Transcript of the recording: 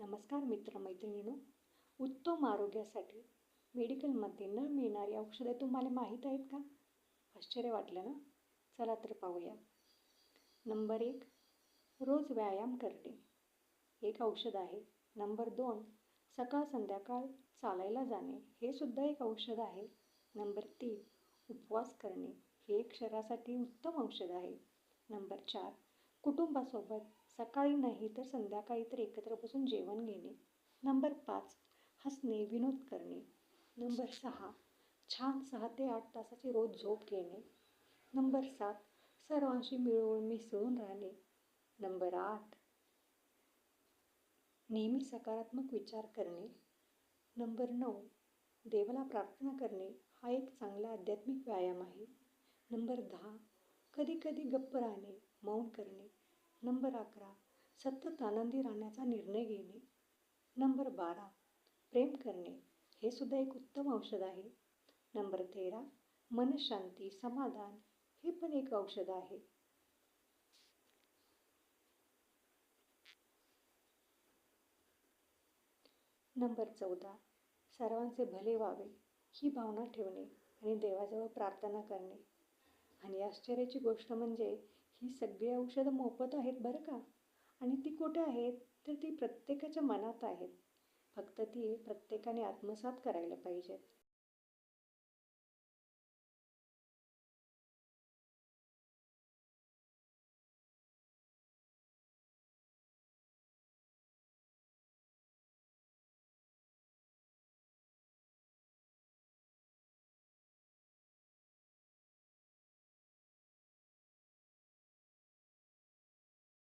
नमस्कार मित्रमैत्रिणींनो. उत्तम आरोग्यासाठी मेडिकलमध्ये न मिळणारी औषधे तुम्हाला माहीत आहेत का? आश्चर्य वाटलं ना? चला तर पाहूया. नंबर एक रोज व्यायाम करणे. एक औषध आहे. नंबर दोन सकाळ संध्याकाळ चालायला जाणे. हे सुद्धा एक औषध आहे. नंबर तीन उपवास करणे. हे एक शरीरासाठी उत्तम औषध आहे. नंबर चार कुटुंबासोबत सकाळी नाही तर संध्याकाळी तर एकत्र बसून जेवण घेणे. नंबर पाच हसणे विनोद करणे. नंबर सहा छान सहा ते आठ तासाची रोज झोप घेणे. नंबर सात सर्वांशी मिळून मिसळून राहणे. नंबर आठ नेहमी सकारात्मक विचार करणे. नंबर नऊ देवाला प्रार्थना करणे. हा एक चांगला आध्यात्मिक व्यायाम आहे. नंबर दहा कधी कधी गप्प राहणे मौन करणे. नंबर अकरा. सतत आनंदी राहण्याचा निर्णय घेणे. नंबर बारा. प्रेम करणे. हे सुद्धा एक उत्तम औषध आहे. नंबर तेरा. मनशांती समाधान हे पण एक औषध आहे. नंबर चौदा. सर्वांचे भले व्हावे ही भावना ठेवणे आणि देवाजवळ प्रार्थना करणे. आणि आश्चर्याची गोष्ट म्हणजे ही सगळी औषधं मोफत आहेत बरं का? आणि ती कुठे आहेत? तर ती प्रत्येकाच्या मनात आहेत. फक्त ती प्रत्येकाने आत्मसात करायला पाहिजेत.